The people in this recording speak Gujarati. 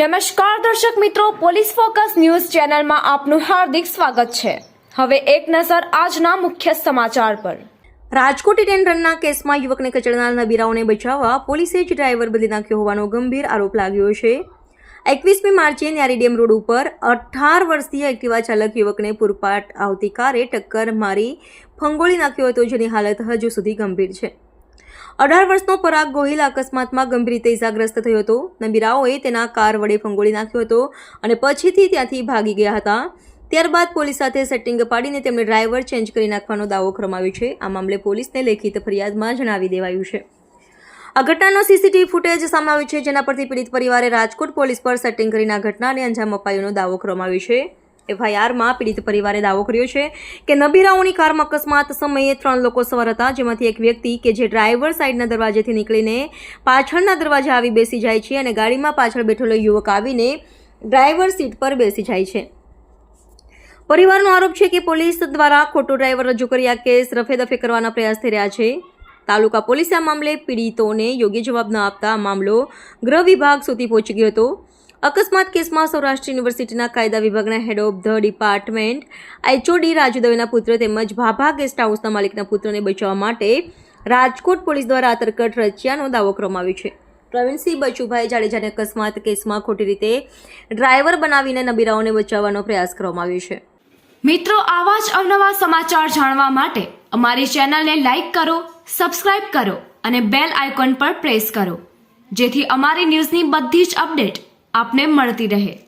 નમસ્કાર દર્શક મિત્રો, પોલીસ ફોકસ ન્યૂઝ ચેનલમાં આપનું હાર્દિક સ્વાગત છે. હવે એક નજર આજના મુખ્ય સમાચાર પર. રાજકોટ રનના કેસમાં યુવકને કચડનાર નબીરાઓને બચાવવા પોલીસે જ ડ્રાઈવર બદલી નાખ્યો હોવાનો ગંભીર આરોપ લાગ્યો છે. એકવીસમી માર્ચે ન્યારી ડેમ રોડ ઉપર અઢાર વર્ષીય એક્ટિવા ચાલક યુવકને પૂરપાટ આવતી કારે ટક્કર મારી ફંગોળી નાખ્યો હતો જેની હાલત હજુ સુધી ગંભીર છે. અઢાર વર્ષનો પરાગ ગોહિલ અકસ્માતમાં ગંભીર રીતે ઇજાગ્રસ્ત થયો હતો. નબીરાઓએ તેના કાર વડે ફંગોળી નાખ્યો હતો અને પછીથી ત્યાંથી ભાગી ગયા હતા. ત્યારબાદ પોલીસ સાથે સેટિંગ પાડીને તેમણે ડ્રાઈવર ચેન્જ કરી નાખવાનો દાવો કરવામાં છે. આ મામલે પોલીસને લેખિત ફરિયાદમાં જણાવી દેવાયું છે. આ ઘટનાનો સીસીટીવી ફૂટેજ સામે આવ્યું છે, જેના પરથી પીડિત પરિવારે રાજકોટ પોલીસ પર સેટિંગ કરીને આ ઘટનાને અંજામ અપાયોનો દાવો કરવામાં છે. એફઆઈઆરમાં પીડિત પરિવારે દાવો કર્યો છે કે નબીરાઓની કારમાં અકસ્માત સમયે ત્રણ લોકો સવાર હતા, જેમાંથી એક વ્યક્તિ કે જે ડ્રાઈવર સાઈડના દરવાજેથી નીકળીને પાછળના દરવાજે આવી બેસી જાય છે અને ગાડીમાં પાછળ બેઠેલો યુવક આવીને ડ્રાઈવર સીટ પર બેસી જાય છે. પરિવારનો આરોપ છે કે પોલીસ દ્વારા ખોટો ડ્રાઈવર રજૂ કરી આ કેસ રફેદફે કરવાના પ્રયાસ થઈ રહ્યા છે. તાલુકા પોલીસે આ મામલે પીડિતોને યોગ્ય જવાબ ન આપતા મામલો ગૃહ વિભાગ સુધી પહોંચી ગયો હતો. અકસ્માત કેસમાં સૌરાષ્ટ્ર યુનિવર્સિટીના કાયદા વિભાગના head of the department HOD Raju દવેના પુત્ર તેમજ ભાભા ગેસ્ટ હાઉસના માલિકના પુત્રને બચાવવા માટે રાજકોટ પોલીસ દ્વારા આ રચ્યાનો દાવો કરવામાં આવ્યો છે. પ્રવીણસિંહ બચુભાઈ જાડેજાને અકસ્માત કેસમાં ખોટી રીતે ડ્રાઈવર બનાવીને નબીરાઓને બચાવવાનો પ્રયાસ કરવામાં આવ્યો છે. મિત્રો, આવા જ અવનવા સમાચાર જાણવા માટે અમારી ચેનલને લાઇક કરો સબસ્ક્રાઇબ કરો અને બેલ આઇકોન પર પ્રેસ કરો, જેથી અમારી ન્યૂઝની બધી જ અપડેટ આપને મળતી રહે.